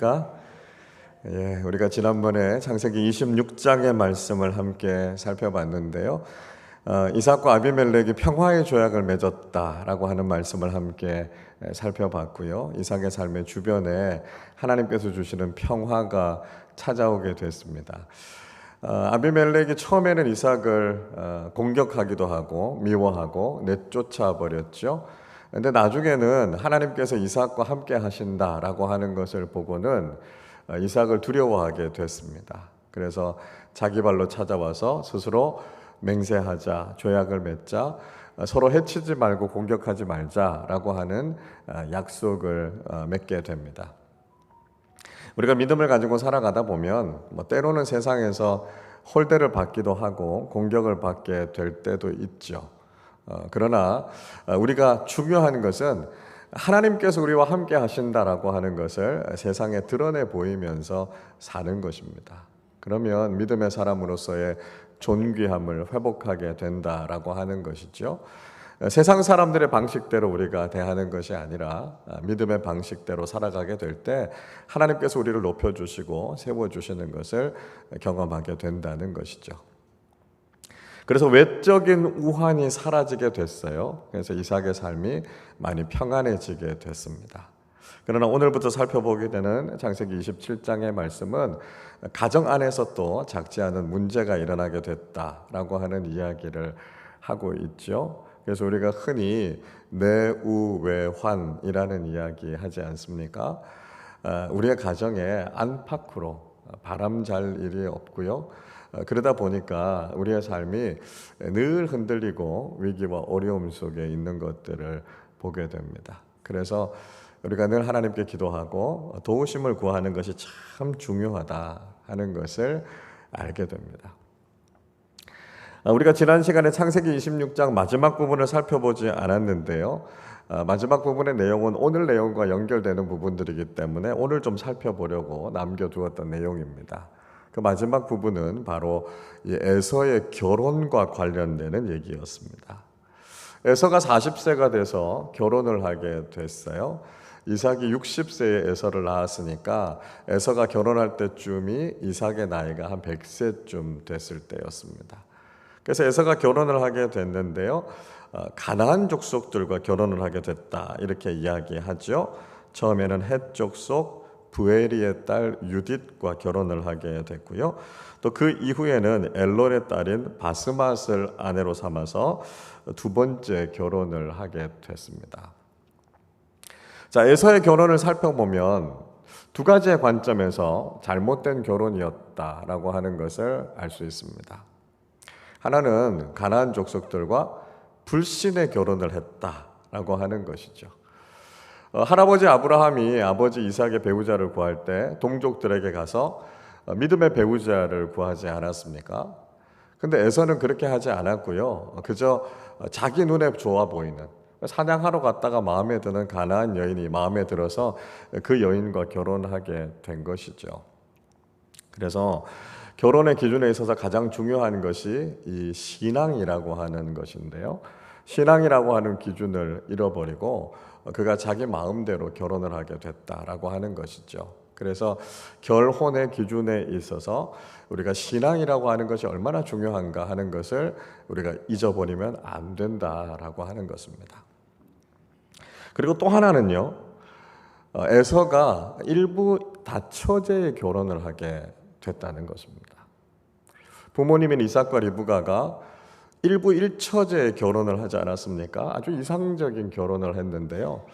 가 예, 우리가 지난번에 창세기 26장의 말씀을 함께 살펴봤는데요. 어, 이삭과 아비멜렉이 평화의 조약을 맺었다라고 하는 말씀을 함께 살펴봤고요. 이삭의 삶의 주변에 하나님께서 주시는 평화가 찾아오게 됐습니다. 어, 아비멜렉이 처음에는 이삭을 어, 공격하기도 하고 미워하고 내쫓아 버렸죠. 근데 나중에는 하나님께서 이삭과 함께 하신다라고 하는 것을 보고는 어, 이삭을 두려워하게 됐습니다. 그래서 자기 발로 찾아와서 스스로 맹세하자, 조약을 맺자, 어, 서로 해치지 말고 공격하지 말자라고 하는 어, 약속을 맺게 됩니다. 우리가 믿음을 가지고 살아가다 보면 뭐 때로는 세상에서 홀대를 받기도 하고 공격을 받게 될 때도 있죠. 어, 그러나 어, 우리가 중요한 것은 하나님께서 우리와 함께 하신다라고 하는 것을 세상에 드러내 보이면서 사는 것입니다. 그러면 믿음의 사람으로서의 존귀함을 회복하게 된다라고 하는 것이죠. 세상 사람들의 방식대로 우리가 대하는 것이 아니라 어, 믿음의 방식대로 살아가게 될 때 하나님께서 우리를 높여주시고 세워주시는 것을 경험하게 된다는 것이죠. 그래서 외적인 우환이 사라지게 됐어요. 그래서 이삭의 삶이 많이 평안해지게 됐습니다. 그러나 오늘부터 살펴보게 되는 창세기 27장의 말씀은 가정 안에서 또 작지 않은 문제가 일어나게 됐다라고 하는 이야기를 하고 있죠. 그래서 우리가 흔히 내우외환이라는 이야기 하지 않습니까? 아, 우리의 가정에 안팎으로 바람 잘 일이 없고요. 어, 그러다 보니까 우리의 삶이 늘 흔들리고 위기와 어려움 속에 있는 것들을 보게 됩니다. 그래서 우리가 늘 하나님께 기도하고 도우심을 구하는 것이 참 중요하다 하는 것을 알게 됩니다. 아, 우리가 지난 시간에 창세기 26장 마지막 부분을 살펴보지 않았는데요. 아, 마지막 부분의 내용은 오늘 내용과 연결되는 부분들이기 때문에 오늘 좀 살펴보려고 남겨두었던 내용입니다. 그 마지막 부분은 바로 에서의 결혼과 관련되는 얘기였습니다. 에서가 40세가 돼서 결혼을 하게 됐어요. 이삭이 60세에 에서를 낳았으니까 에서가 결혼할 때쯤이 이삭의 나이가 한 100세쯤 됐을 때였습니다. 그래서 에서가 결혼을 하게 됐는데요. 어, 가나안 족속들과 결혼을 하게 됐다 이렇게 이야기하죠. 처음에는 헷 족속, 부에리의 딸 유딧과 결혼을 하게 됐고요. 또 그 이후에는 엘론의 딸인 바스맛을 아내로 삼아서 두 번째 결혼을 하게 됐습니다. 자, 에서의 결혼을 살펴보면 두 가지의 관점에서 잘못된 결혼이었다라고 하는 것을 알 수 있습니다. 하나는 가나안 족속들과 불신의 결혼을 했다라고 하는 것이죠. 어, 할아버지 아브라함이 아버지 이삭의 배우자를 구할 때 동족들에게 가서 어, 믿음의 배우자를 구하지 않았습니까? 근데 에서는 그렇게 하지 않았고요. 그저 자기 눈에 좋아 보이는 사냥하러 갔다가 마음에 드는 가나안 여인이 마음에 들어서 그 여인과 결혼하게 된 것이죠. 그래서 결혼의 기준에 있어서 가장 중요한 것이 이 신앙이라고 하는 것인데요. 신앙이라고 하는 기준을 잃어버리고 그가 자기 마음대로 결혼을 하게 됐다라고 하는 것이죠. 그래서 결혼의 기준에 있어서 우리가 신앙이라고 하는 것이 얼마나 중요한가 하는 것을 우리가 잊어버리면 안 된다라고 하는 것입니다. 그리고 또 하나는요, 어, 에서가 일부 다처제의 결혼을 하게 됐다는 것입니다. 부모님인 이삭과 리브가가 일부 일처제 결혼을 하지 않았습니까? 아주 이상적인 결혼을 했는데요.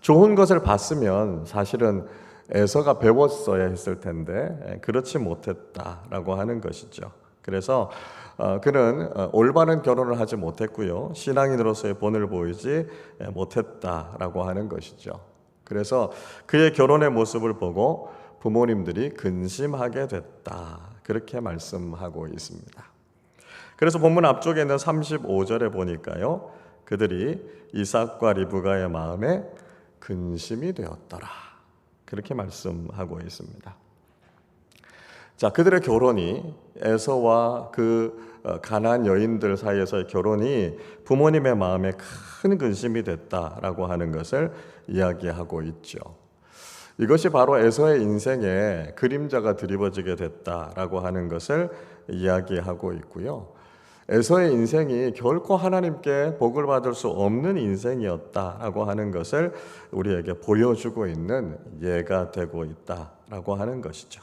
좋은 것을 봤으면 사실은 에서가 배웠어야 했을 텐데 예, 그렇지 못했다라고 하는 것이죠. 그래서 어, 그는 어, 올바른 결혼을 하지 못했고요. 신앙인으로서의 본을 보이지 예, 못했다라고 하는 것이죠. 그래서 그의 결혼의 모습을 보고 부모님들이 근심하게 됐다. 그렇게 말씀하고 있습니다. 그래서 본문 앞쪽에 있는 35절에 보니까요. 그들이 이삭과 리브가의 마음에 근심이 되었더라. 그렇게 말씀하고 있습니다. 자, 그들의 결혼이 에서와 그 어, 가난 여인들 사이에서의 결혼이 부모님의 마음에 큰 근심이 됐다라고 하는 것을 이야기하고 있죠. 이것이 바로 에서의 인생에 그림자가 드리워지게 됐다라고 하는 것을 이야기하고 있고요. 에서의 인생이 결코 하나님께 복을 받을 수 없는 인생이었다라고 하는 것을 우리에게 보여주고 있는 예가 되고 있다라고 하는 것이죠.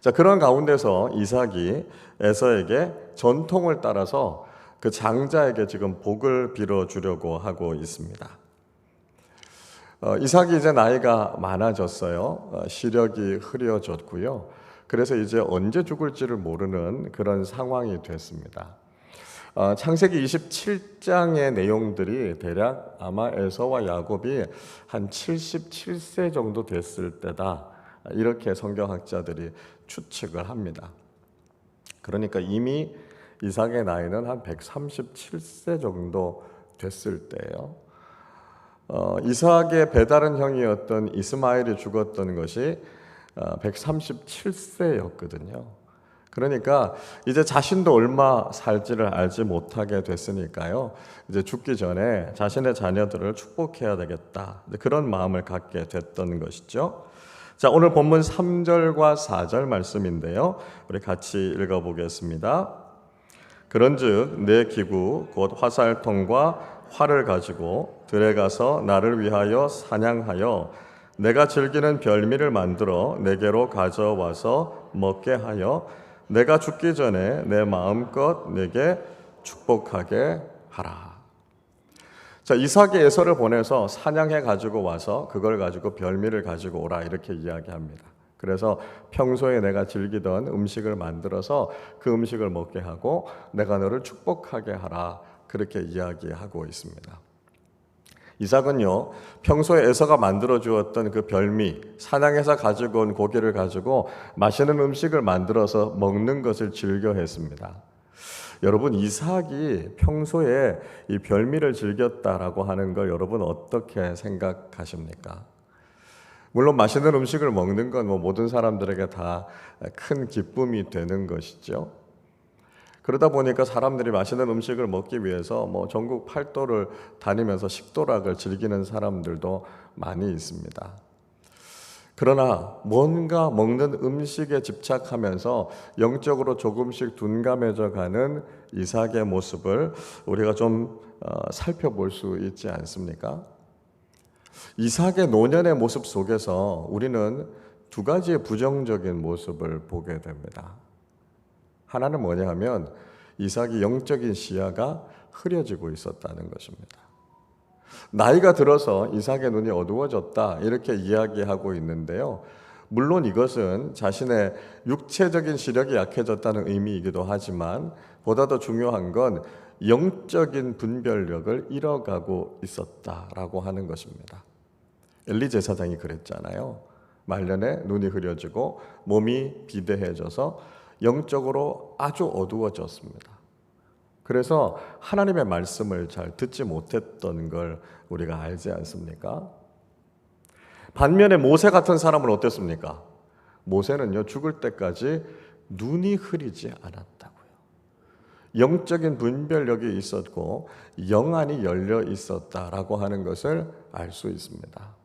자, 그런 가운데서 이삭이 에서에게 전통을 따라서 그 장자에게 지금 복을 빌어 주려고 하고 있습니다. 어, 이삭이 이제 나이가 많아졌어요. 어, 시력이 흐려졌고요. 그래서 이제 언제 죽을지를 모르는 그런 상황이 됐습니다. 어, 창세기 27장의 내용들이 대략 아마 에서와 야곱이 한 77세 정도 됐을 때다. 이렇게 성경학자들이 추측을 합니다. 그러니까 이미 이삭의 나이는 한 137세 정도 됐을 때예요. 어, 이삭의 배다른 형이었던 이스마엘이 죽었던 것이 어, 137세였거든요. 그러니까 이제 자신도 얼마 살지를 알지 못하게 됐으니까요. 이제 죽기 전에 자신의 자녀들을 축복해야 되겠다. 그런 마음을 갖게 됐던 것이죠. 자, 오늘 본문 3절과 4절 말씀인데요. 우리 같이 읽어 보겠습니다. 그런즉 내 기구 곧 화살통과 활을 가지고 들에 가서 나를 위하여 사냥하여 내가 즐기는 별미를 만들어 내게로 가져와서 먹게 하여 내가 죽기 전에 내 마음껏 내게 축복하게 하라. 자, 이삭이 에서를 보내서 사냥해 가지고 와서 그걸 가지고 별미를 가지고 오라 이렇게 이야기합니다. 그래서 평소에 내가 즐기던 음식을 만들어서 그 음식을 먹게 하고 내가 너를 축복하게 하라 그렇게 이야기하고 있습니다. 이삭은요 평소에 에서가 만들어 주었던 그 별미 사냥해서 가지고 온 고기를 가지고 맛있는 음식을 만들어서 먹는 것을 즐겨 했습니다. 여러분 이삭이 평소에 이 별미를 즐겼다라고 하는 걸 여러분 어떻게 생각하십니까? 물론 맛있는 음식을 먹는 건 뭐 모든 사람들에게 다 큰 기쁨이 되는 것이죠. 그러다 보니까 사람들이 맛있는 음식을 먹기 위해서 뭐 전국 팔도를 다니면서 식도락을 즐기는 사람들도 많이 있습니다. 그러나 뭔가 먹는 음식에 집착하면서 영적으로 조금씩 둔감해져 가는 이삭의 모습을 우리가 좀 어, 살펴볼 수 있지 않습니까? 이삭의 노년의 모습 속에서 우리는 두 가지의 부정적인 모습을 보게 됩니다. 하나는 뭐냐 하면 이삭이 영적인 시야가 흐려지고 있었다는 것입니다. 나이가 들어서 이삭의 눈이 어두워졌다 이렇게 이야기하고 있는데요. 물론 이것은 자신의 육체적인 시력이 약해졌다는 의미이기도 하지만 보다 더 중요한 건 영적인 분별력을 잃어가고 있었다라고 하는 것입니다. 엘리 제사장이 그랬잖아요. 말년에 눈이 흐려지고 몸이 비대해져서 영적으로 아주 어두워졌습니다. 그래서 하나님의 말씀을 잘 듣지 못했던 걸 우리가 알지 않습니까? 반면에 모세 같은 사람은 어땠습니까? 모세는요, 죽을 때까지 눈이 흐리지 않았다고요. 영적인 분별력이 있었고, 영안이 열려 있었다라고 하는 것을 알 수 있습니다.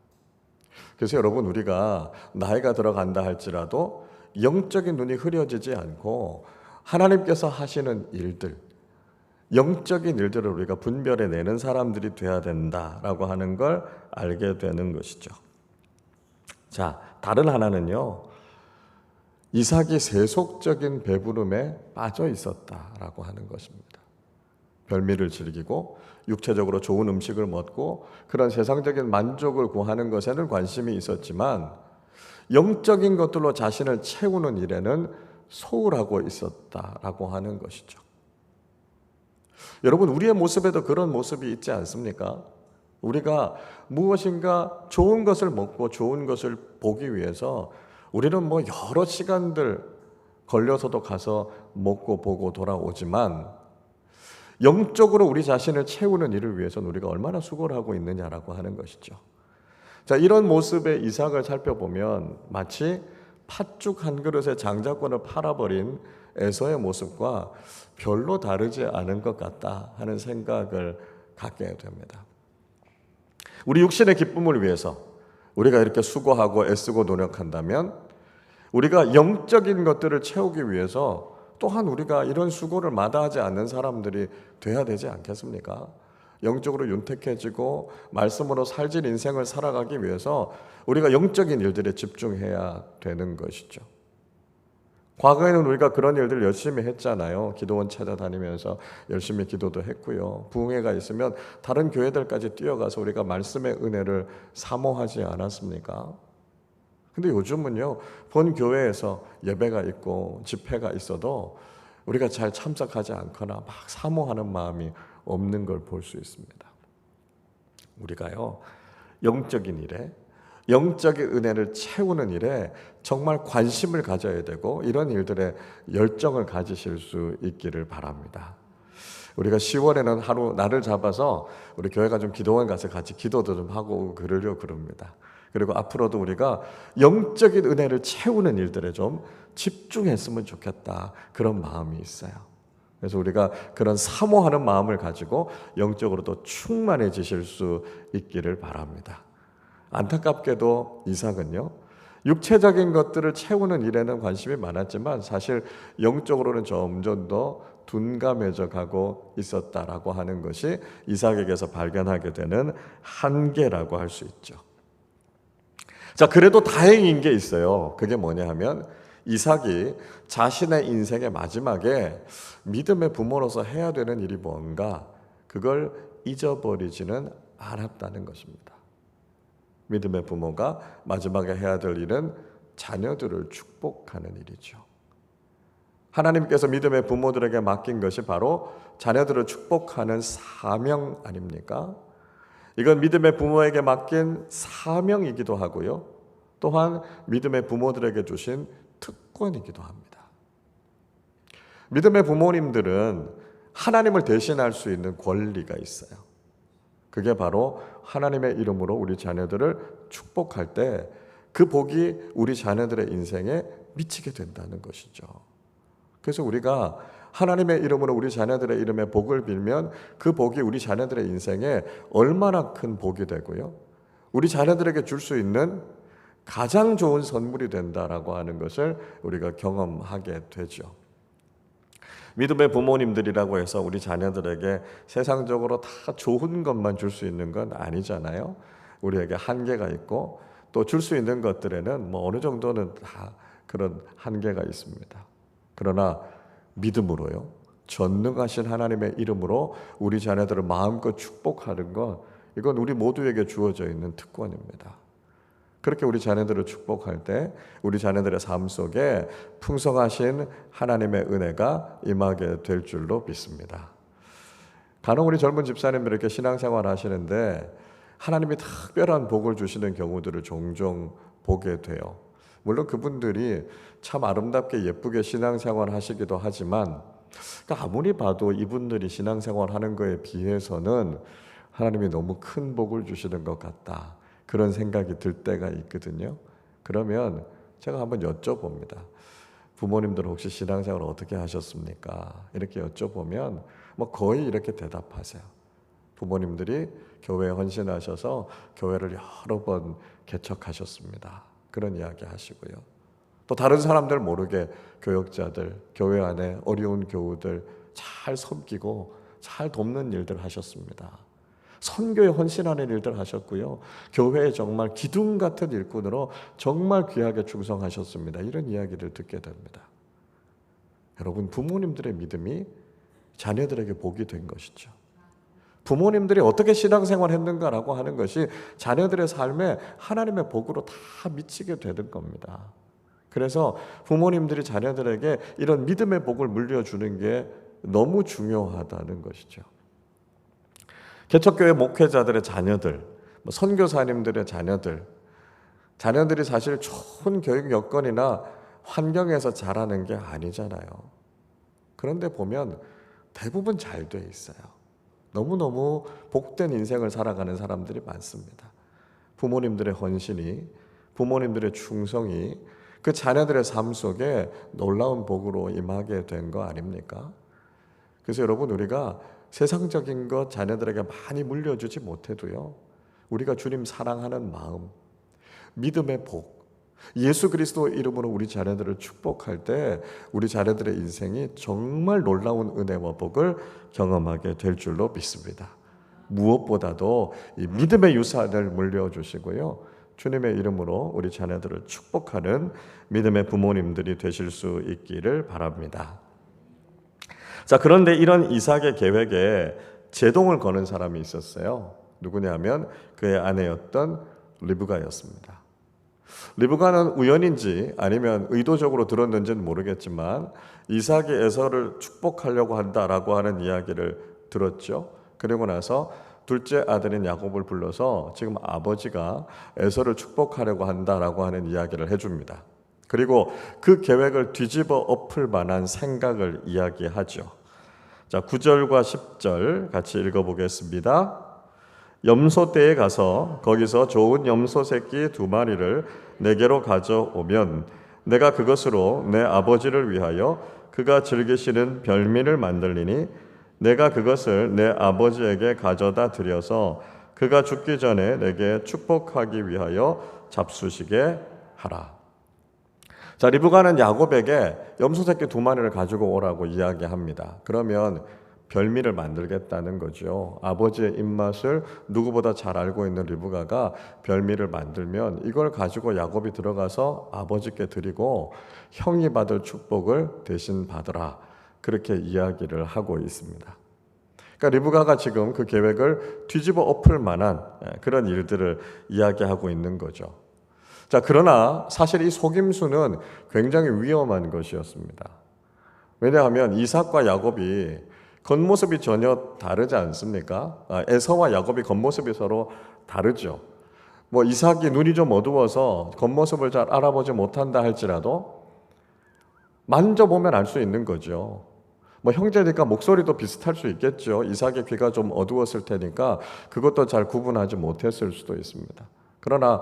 그래서 여러분, 우리가 나이가 들어간다 할지라도 영적인 눈이 흐려지지 않고, 하나님께서 하시는 일들, 영적인 일들을 우리가 분별해 내는 사람들이 돼야 된다라고 하는 걸 알게 되는 것이죠. 자, 다른 하나는요. 이삭이 세속적인 배부름에 빠져 있었다라고 하는 것입니다. 별미를 즐기고 육체적으로 좋은 음식을 먹고 그런 세상적인 만족을 구하는 것에는 관심이 있었지만 영적인 것들로 자신을 채우는 일에는 소홀하고 있었다라고 하는 것이죠. 여러분, 우리의 모습에도 그런 모습이 있지 않습니까? 우리가 무엇인가 좋은 것을 먹고 좋은 것을 보기 위해서 우리는 뭐 여러 시간들 걸려서도 가서 먹고 보고 돌아오지만 영적으로 우리 자신을 채우는 일을 위해서는 우리가 얼마나 수고를 하고 있느냐라고 하는 것이죠. 자, 이런 모습의 이삭을 살펴보면 마치 팥죽 한 그릇에 장자권을 팔아버린 에서의 모습과 별로 다르지 않은 것 같다 하는 생각을 갖게 됩니다. 우리 육신의 기쁨을 위해서 우리가 이렇게 수고하고 애쓰고 노력한다면 우리가 영적인 것들을 채우기 위해서 또한 우리가 이런 수고를 마다하지 않는 사람들이 돼야 되지 않겠습니까? 영적으로 윤택해지고 말씀으로 살진 인생을 살아가기 위해서 우리가 영적인 일들에 집중해야 되는 것이죠. 과거에는 우리가 그런 일들 열심히 했잖아요. 기도원 찾아다니면서 열심히 기도도 했고요. 부흥회가 있으면 다른 교회들까지 뛰어가서 우리가 말씀의 은혜를 사모하지 않았습니까? 근데 요즘은요, 본 교회에서 예배가 있고 집회가 있어도 우리가 잘 참석하지 않거나 막 사모하는 마음이 없는 걸 볼 수 있습니다. 우리가요, 영적인 일에 영적인 은혜를 채우는 일에 정말 관심을 가져야 되고 이런 일들에 열정을 가지실 수 있기를 바랍니다. 우리가 10월에는 하루 날을 잡아서 우리 교회가 좀 기도원 가서 같이 기도도 좀 하고 그러려 그럽니다. 그리고 앞으로도 우리가 영적인 은혜를 채우는 일들에 좀 집중했으면 좋겠다. 그런 마음이 있어요. 그래서 우리가 그런 사모하는 마음을 가지고 영적으로도 충만해지실 수 있기를 바랍니다. 안타깝게도 이삭은요. 육체적인 것들을 채우는 일에는 관심이 많았지만 사실 영적으로는 점점 더 둔감해져 가고 있었다라고 하는 것이 이삭에게서 발견하게 되는 한계라고 할 수 있죠. 자, 그래도 다행인 게 있어요. 그게 뭐냐 하면 이삭이 자신의 인생의 마지막에 믿음의 부모로서 해야 되는 일이 뭔가 그걸 잊어버리지는 않았다는 것입니다. 믿음의 부모가 마지막에 해야 될 일은 자녀들을 축복하는 일이죠. 하나님께서 믿음의 부모들에게 맡긴 것이 바로 자녀들을 축복하는 사명 아닙니까? 이건 믿음의 부모에게 맡긴 사명이기도 하고요. 또한 믿음의 부모들에게 주신 특권이기도 합니다. 믿음의 부모님들은 하나님을 대신할 수 있는 권리가 있어요. 그게 바로 하나님의 이름으로 우리 자녀들을 축복할 때 그 복이 우리 자녀들의 인생에 미치게 된다는 것이죠. 그래서 우리가 하나님의 이름으로 우리 자녀들의 이름에 복을 빌면 그 복이 우리 자녀들의 인생에 얼마나 큰 복이 되고요. 우리 자녀들에게 줄 수 있는 가장 좋은 선물이 된다라고 하는 것을 우리가 경험하게 되죠. 믿음의 부모님들이라고 해서 우리 자녀들에게 세상적으로 다 좋은 것만 줄 수 있는 건 아니잖아요. 우리에게 한계가 있고 또 줄 수 있는 것들에는 뭐 어느 정도는 다 그런 한계가 있습니다. 그러나 믿음으로요. 전능하신 하나님의 이름으로 우리 자녀들을 마음껏 축복하는 것 이건 우리 모두에게 주어져 있는 특권입니다. 그렇게 우리 자녀들을 축복할 때 우리 자녀들의 삶 속에 풍성하신 하나님의 은혜가 임하게 될 줄로 믿습니다. 간혹 우리 젊은 집사님들 이렇게 신앙생활 하시는데 하나님이 특별한 복을 주시는 경우들을 종종 보게 돼요. 물론 그분들이 참 아름답게 예쁘게 신앙생활 하시기도 하지만 그러니까 아무리 봐도 이분들이 신앙생활 하는 거에 비해서는 하나님이 너무 큰 복을 주시는 것 같다. 그런 생각이 들 때가 있거든요. 그러면 제가 한번 여쭤봅니다. 부모님들 혹시 신앙생활 어떻게 하셨습니까? 이렇게 여쭤보면 뭐 거의 이렇게 대답하세요. 부모님들이 교회에 헌신하셔서 교회를 여러 번 개척하셨습니다. 그런 이야기 하시고요. 또 다른 사람들 모르게 교역자들, 교회 안에 어려운 교우들 잘 섬기고 잘 돕는 일들 하셨습니다. 선교에 헌신하는 일들 하셨고요. 교회에 정말 기둥 같은 일꾼으로 정말 귀하게 충성하셨습니다. 이런 이야기를 듣게 됩니다. 여러분 부모님들의 믿음이 자녀들에게 복이 된 것이죠. 부모님들이 어떻게 신앙생활 했는가라고 하는 것이 자녀들의 삶에 하나님의 복으로 다 미치게 되는 겁니다. 그래서 부모님들이 자녀들에게 이런 믿음의 복을 물려주는 게 너무 중요하다는 것이죠. 개척교회 목회자들의 자녀들, 뭐 선교사님들의 자녀들, 자녀들이 사실 좋은 교육 여건이나 환경에서 자라는 게 아니잖아요. 그런데 보면 대부분 잘 돼 있어요. 너무너무 복된 인생을 살아가는 사람들이 많습니다. 부모님들의 헌신이, 부모님들의 충성이 그 자녀들의 삶 속에 놀라운 복으로 임하게 된 거 아닙니까? 그래서 여러분 우리가 세상적인 것 자녀들에게 많이 물려주지 못해도요. 우리가 주님 사랑하는 마음, 믿음의 복. 예수 그리스도 이름으로 우리 자녀들을 축복할 때 우리 자녀들의 인생이 정말 놀라운 은혜와 복을 경험하게 될 줄로 믿습니다. 무엇보다도 이 믿음의 유산을 물려주시고요. 주님의 이름으로 우리 자녀들을 축복하는 믿음의 부모님들이 되실 수 있기를 바랍니다. 자, 그런데 이런 이삭의 계획에 제동을 거는 사람이 있었어요. 누구냐면 그의 아내였던 리브가였습니다. 리브가는 우연인지 아니면 의도적으로 들었는지는 모르겠지만 이삭이 에서를 축복하려고 한다라고 하는 이야기를 들었죠. 그리고 나서 둘째 아들인 야곱을 불러서 지금 아버지가 에서를 축복하려고 한다라고 하는 이야기를 해줍니다. 그리고 그 계획을 뒤집어 엎을 만한 생각을 이야기하죠. 자, 9절과 10절 같이 읽어보겠습니다. 염소 떼에 가서 거기서 좋은 염소 새끼 두 마리를 내게로 가져오면 내가 그것으로 내 아버지를 위하여 그가 즐기시는 별미를 만들리니 내가 그것을 내 아버지에게 가져다 드려서 그가 죽기 전에 내게 축복하기 위하여 잡수시게 하라. 자, 리브가는 야곱에게 염소 새끼 두 마리를 가지고 오라고 이야기합니다. 그러면 별미를 만들겠다는 거죠. 아버지의 입맛을 누구보다 잘 알고 있는 리브가가 별미를 만들면 이걸 가지고 야곱이 들어가서 아버지께 드리고 형이 받을 축복을 대신 받으라. 그렇게 이야기를 하고 있습니다. 그러니까 리브가가 지금 그 계획을 뒤집어 엎을 만한 예, 그런 일들을 이야기하고 있는 거죠. 자, 그러나 사실 이 속임수는 굉장히 위험한 것이었습니다. 왜냐하면 이삭과 야곱이 겉모습이 전혀 다르지 않습니까? 아, 에서와 야곱이 겉모습이 서로 다르죠. 뭐 이삭이 눈이 좀 어두워서 겉모습을 잘 알아보지 못한다 할지라도 만져보면 알 수 있는 거죠. 뭐 형제니까 목소리도 비슷할 수 있겠죠. 이삭의 귀가 좀 어두웠을 테니까 그것도 잘 구분하지 못했을 수도 있습니다. 그러나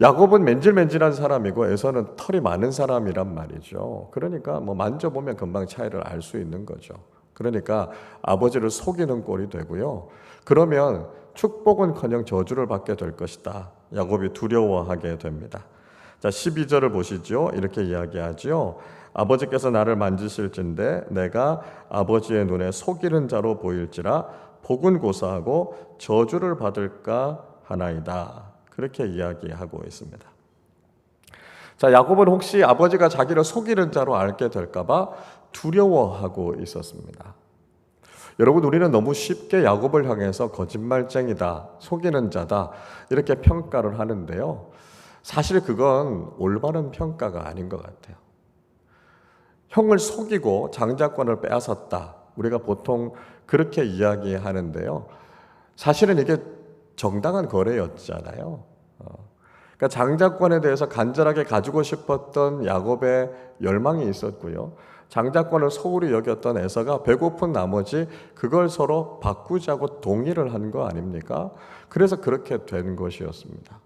야곱은 맨질맨질한 사람이고 에서는 털이 많은 사람이란 말이죠. 그러니까 뭐 만져보면 금방 차이를 알 수 있는 거죠. 그러니까 아버지를 속이는 꼴이 되고요. 그러면 축복은커녕 저주를 받게 될 것이다. 야곱이 두려워하게 됩니다. 자, 12절을 보시죠. 이렇게 이야기하죠. 아버지께서 나를 만지실진데 내가 아버지의 눈에 속이는 자로 보일지라 복은 고사하고 저주를 받을까 하나이다. 그렇게 이야기하고 있습니다. 자, 야곱은 혹시 아버지가 자기를 속이는 자로 알게 될까봐 두려워하고 있었습니다. 여러분, 우리는 너무 쉽게 야곱을 향해서 거짓말쟁이다, 속이는 자다, 이렇게 평가를 하는데요. 사실 그건 올바른 평가가 아닌 것 같아요. 형을 속이고 장자권을 빼앗았다. 우리가 보통 그렇게 이야기하는데요. 사실은 이게 정당한 거래였잖아요. 어. 그러니까 장자권에 대해서 간절하게 가지고 싶었던 야곱의 열망이 있었고요. 장자권을 소홀히 여겼던 에서가 배고픈 나머지 그걸 서로 바꾸자고 동의를 한 거 아닙니까? 그래서 그렇게 된 것이었습니다.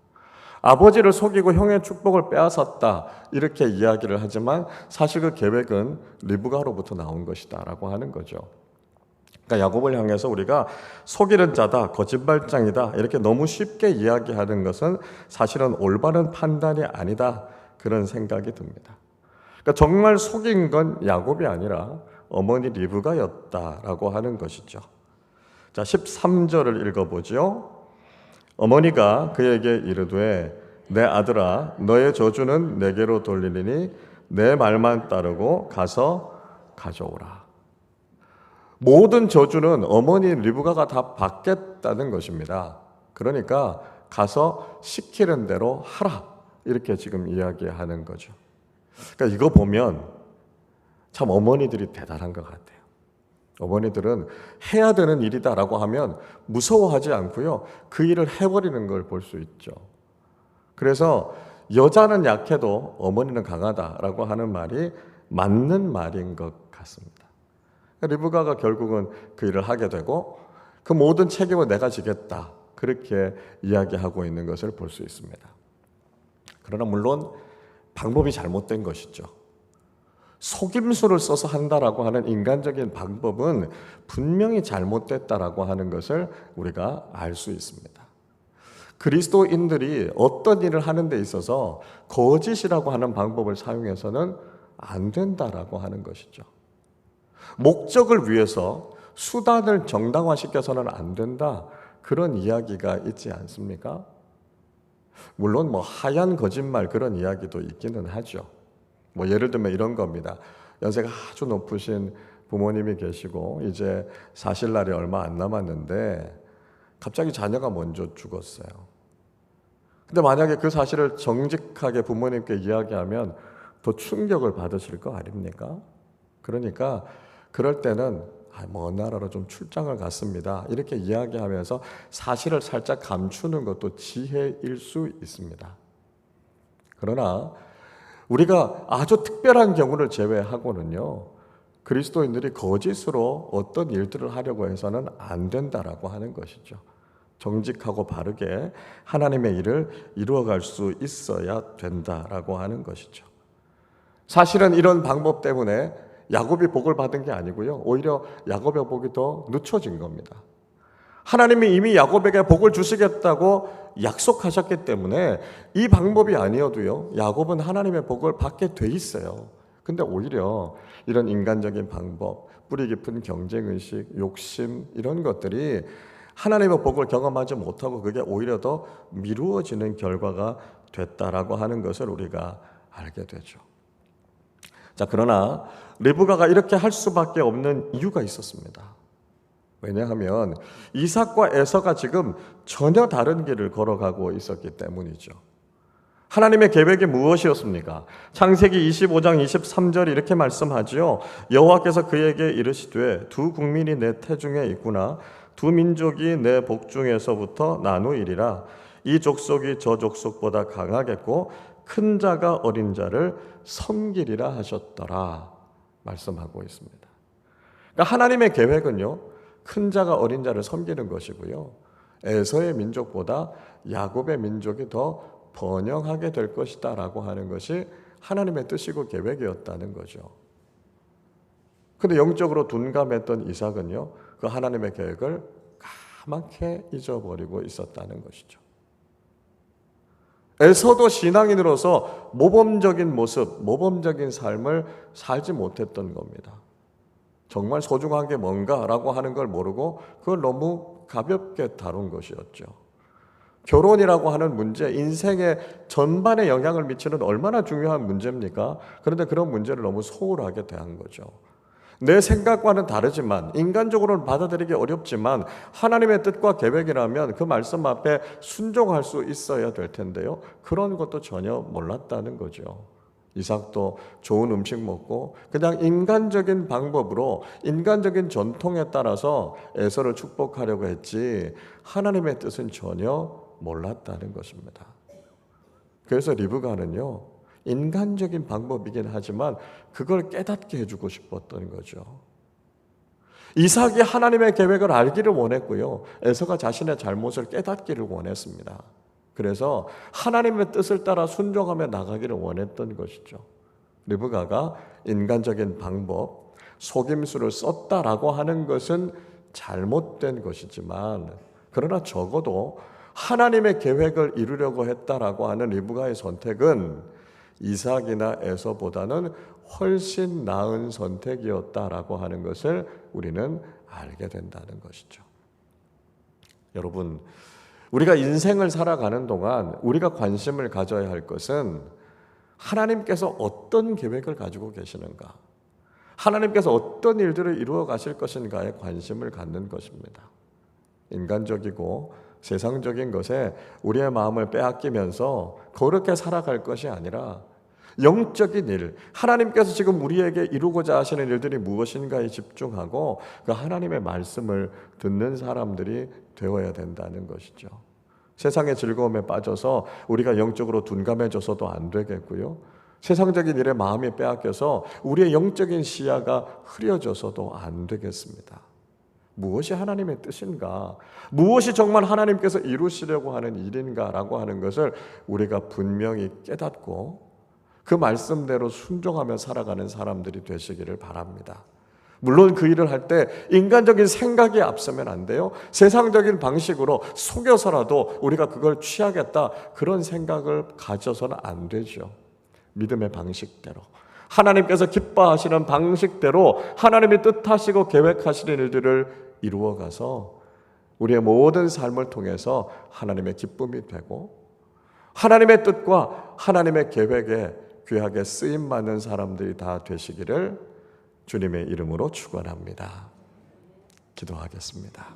아버지를 속이고 형의 축복을 빼앗았다 이렇게 이야기를 하지만 사실 그 계획은 리브가로부터 나온 것이다라고 하는 거죠. 그러니까 야곱을 향해서 우리가 속이는 자다, 거짓말장이다 이렇게 너무 쉽게 이야기하는 것은 사실은 올바른 판단이 아니다 그런 생각이 듭니다. 그러니까 정말 속인 건 야곱이 아니라 어머니 리브가였다라고 하는 것이죠. 자, 13절을 읽어보죠. 어머니가 그에게 이르되 내 아들아 너의 저주는 내게로 돌리리니 내 말만 따르고 가서 가져오라. 모든 저주는 어머니 리브가가 다 받겠다는 것입니다. 그러니까 가서 시키는 대로 하라. 이렇게 지금 이야기하는 거죠. 그러니까 이거 보면 참 어머니들이 대단한 것 같아요. 어머니들은 해야 되는 일이다라고 하면 무서워하지 않고요. 그 일을 해버리는 걸 볼 수 있죠. 그래서 여자는 약해도 어머니는 강하다라고 하는 말이 맞는 말인 것 같습니다. 리브가가 결국은 그 일을 하게 되고 그 모든 책임을 내가 지겠다. 그렇게 이야기하고 있는 것을 볼 수 있습니다. 그러나 물론 방법이 잘못된 것이죠. 속임수를 써서 한다라고 하는 인간적인 방법은 분명히 잘못됐다라고 하는 것을 우리가 알 수 있습니다. 그리스도인들이 어떤 일을 하는 데 있어서 거짓이라고 하는 방법을 사용해서는 안 된다라고 하는 것이죠. 목적을 위해서 수단을 정당화시켜서는 안 된다. 그런 이야기가 있지 않습니까? 물론 뭐 하얀 거짓말 그런 이야기도 있기는 하죠. 뭐 예를 들면 이런 겁니다. 연세가 아주 높으신 부모님이 계시고 이제 사실 날이 얼마 안 남았는데 갑자기 자녀가 먼저 죽었어요. 근데 만약에 그 사실을 정직하게 부모님께 이야기하면 더 충격을 받으실 거 아닙니까? 그러니까 그럴 때는 아, 먼 나라로 좀 출장을 갔습니다. 이렇게 이야기하면서 사실을 살짝 감추는 것도 지혜일 수 있습니다. 그러나 우리가 아주 특별한 경우를 제외하고는요, 그리스도인들이 거짓으로 어떤 일들을 하려고 해서는 안 된다라고 하는 것이죠. 정직하고 바르게 하나님의 일을 이루어갈 수 있어야 된다라고 하는 것이죠. 사실은 이런 방법 때문에 야곱이 복을 받은 게 아니고요. 오히려 야곱의 복이 더 늦춰진 겁니다. 하나님이 이미 야곱에게 복을 주시겠다고 약속하셨기 때문에 이 방법이 아니어도요. 야곱은 하나님의 복을 받게 돼 있어요. 근데 오히려 이런 인간적인 방법, 뿌리 깊은 경쟁 의식, 욕심 이런 것들이 하나님의 복을 경험하지 못하고 그게 오히려 더 미루어지는 결과가 됐다라고 하는 것을 우리가 알게 되죠. 자, 그러나 리브가가 이렇게 할 수밖에 없는 이유가 있었습니다. 왜냐하면 이삭과 에서가 지금 전혀 다른 길을 걸어가고 있었기 때문이죠. 하나님의 계획이 무엇이었습니까? 창세기 25장 23절 이렇게 말씀하지요. 여호와께서 그에게 이르시되 두 국민이 내 태중에 있구나 두 민족이 내 복중에서부터 나누이리라 이 족속이 저 족속보다 강하겠고 큰 자가 어린 자를 섬기리라 하셨더라 말씀하고 있습니다. 그러니까 하나님의 계획은요 큰 자가 어린 자를 섬기는 것이고요 에서의 민족보다 야곱의 민족이 더 번영하게 될 것이다라고 하는 것이 하나님의 뜻이고 계획이었다는 거죠. 근데 영적으로 둔감했던 이삭은요 그 하나님의 계획을 까맣게 잊어버리고 있었다는 것이죠. 에서도 신앙인으로서 모범적인 모습, 모범적인 삶을 살지 못했던 겁니다. 정말 소중한 게 뭔가라고 하는 걸 모르고 그걸 너무 가볍게 다룬 것이었죠. 결혼이라고 하는 문제, 인생의 전반에 영향을 미치는 얼마나 중요한 문제입니까? 그런데 그런 문제를 너무 소홀하게 대한 거죠. 내 생각과는 다르지만 인간적으로는 받아들이기 어렵지만 하나님의 뜻과 계획이라면 그 말씀 앞에 순종할 수 있어야 될 텐데요. 그런 것도 전혀 몰랐다는 거죠. 이삭도 좋은 음식 먹고 그냥 인간적인 방법으로 인간적인 전통에 따라서 에서를 축복하려고 했지 하나님의 뜻은 전혀 몰랐다는 것입니다. 그래서 리브가는요. 인간적인 방법이긴 하지만 그걸 깨닫게 해주고 싶었던 거죠. 이삭이 하나님의 계획을 알기를 원했고요. 에서가 자신의 잘못을 깨닫기를 원했습니다. 그래서 하나님의 뜻을 따라 순종하며 나가기를 원했던 것이죠. 리브가가 인간적인 방법, 속임수를 썼다라고 하는 것은 잘못된 것이지만, 그러나 적어도 하나님의 계획을 이루려고 했다라고 하는 리브가의 선택은 이삭이나 에서보다는 훨씬 나은 선택이었다라고 하는 것을 우리는 알게 된다는 것이죠. 여러분, 우리가 인생을 살아가는 동안 우리가 관심을 가져야 할 것은 하나님께서 어떤 계획을 가지고 계시는가? 하나님께서 어떤 일들을 이루어 가실 것인가에 관심을 갖는 것입니다. 인간적이고 세상적인 것에 우리의 마음을 빼앗기면서 그렇게 살아갈 것이 아니라 영적인 일, 하나님께서 지금 우리에게 이루고자 하시는 일들이 무엇인가에 집중하고 그 하나님의 말씀을 듣는 사람들이 되어야 된다는 것이죠. 세상의 즐거움에 빠져서 우리가 영적으로 둔감해져서도 안 되겠고요. 세상적인 일에 마음이 빼앗겨서 우리의 영적인 시야가 흐려져서도 안 되겠습니다. 무엇이 하나님의 뜻인가? 무엇이 정말 하나님께서 이루시려고 하는 일인가라고 하는 것을 우리가 분명히 깨닫고 그 말씀대로 순종하며 살아가는 사람들이 되시기를 바랍니다. 물론 그 일을 할 때 인간적인 생각이 앞서면 안 돼요. 세상적인 방식으로 속여서라도 우리가 그걸 취하겠다 그런 생각을 가져서는 안 되죠. 믿음의 방식대로. 하나님께서 기뻐하시는 방식대로 하나님이 뜻하시고 계획하시는 일들을 이루어 가서 우리의 모든 삶을 통해서 하나님의 기쁨이 되고 하나님의 뜻과 하나님의 계획에 귀하게 쓰임 받는 사람들이 다 되시기를 주님의 이름으로 축원합니다. 기도하겠습니다.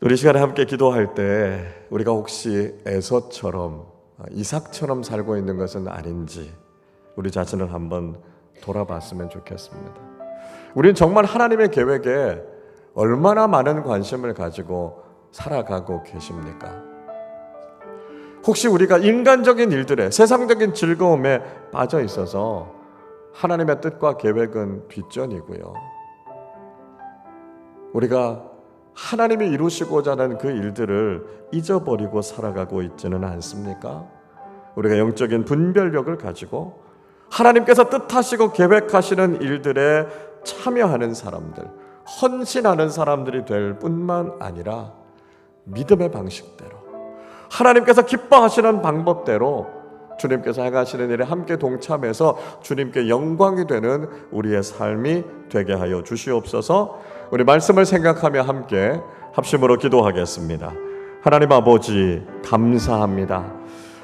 우리 시간에 함께 기도할 때 우리가 혹시 에서처럼 이삭처럼 살고 있는 것은 아닌지 우리 자신을 한번 돌아봤으면 좋겠습니다. 우리는 정말 하나님의 계획에 얼마나 많은 관심을 가지고 살아가고 계십니까? 혹시 우리가 인간적인 일들에 세상적인 즐거움에 빠져 있어서 하나님의 뜻과 계획은 뒷전이고요. 우리가 하나님이 이루시고자 하는 그 일들을 잊어버리고 살아가고 있지는 않습니까? 우리가 영적인 분별력을 가지고 하나님께서 뜻하시고 계획하시는 일들에 참여하는 사람들, 헌신하는 사람들이 될 뿐만 아니라 믿음의 방식대로 하나님께서 기뻐하시는 방법대로 주님께서 행하시는 일에 함께 동참해서 주님께 영광이 되는 우리의 삶이 되게 하여 주시옵소서. 우리 말씀을 생각하며 함께 합심으로 기도하겠습니다. 하나님 아버지 감사합니다.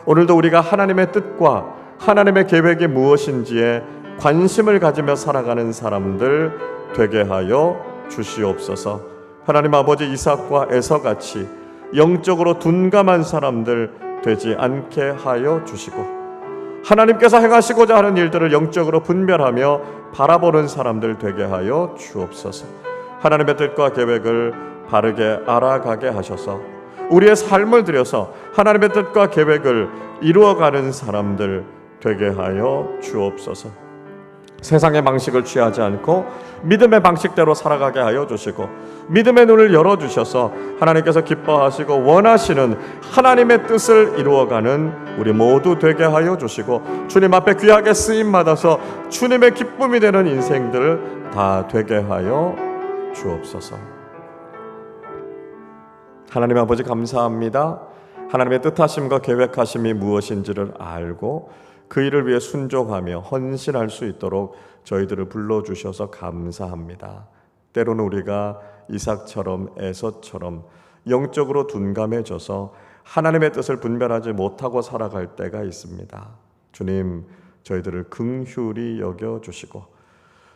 오늘도 우리가 하나님의 뜻과 하나님의 계획이 무엇인지에 관심을 가지며 살아가는 사람들 되게 하여 주시옵소서. 하나님 아버지 이삭과 에서 같이 영적으로 둔감한 사람들 되지 않게 하여 주시고 하나님께서 행하시고자 하는 일들을 영적으로 분별하며 바라보는 사람들 되게 하여 주옵소서. 하나님의 뜻과 계획을 바르게 알아가게 하셔서 우리의 삶을 들여서 하나님의 뜻과 계획을 이루어가는 사람들 되게 하여 주옵소서. 세상의 방식을 취하지 않고 믿음의 방식대로 살아가게 하여 주시고 믿음의 눈을 열어 주셔서 하나님께서 기뻐하시고 원하시는 하나님의 뜻을 이루어가는 우리 모두 되게 하여 주시고 주님 앞에 귀하게 쓰임 받아서 주님의 기쁨이 되는 인생들 다 되게 하여 주옵소서. 하나님 아버지 감사합니다. 하나님의 뜻하심과 계획하심이 무엇인지를 알고 그 일을 위해 순종하며 헌신할 수 있도록 저희들을 불러 주셔서 감사합니다. 때로는 우리가 이삭처럼 에서처럼 영적으로 둔감해져서 하나님의 뜻을 분별하지 못하고 살아갈 때가 있습니다. 주님, 저희들을 긍휼히 여겨 주시고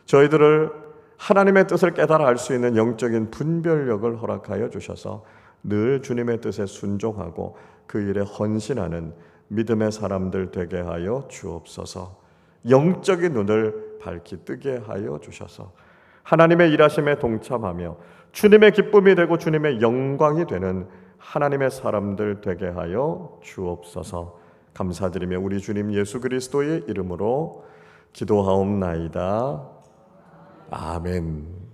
저희들을 하나님의 뜻을 깨달아 알 수 있는 영적인 분별력을 허락하여 주셔서 늘 주님의 뜻에 순종하고 그 일에 헌신하는 믿음의 사람들 되게 하여 주옵소서. 영적인 눈을 밝히 뜨게 하여 주셔서 하나님의 일하심에 동참하며 주님의 기쁨이 되고 주님의 영광이 되는 하나님의 사람들 되게 하여 주옵소서. 감사드리며 우리 주님 예수 그리스도의 이름으로 기도하옵나이다. 아멘.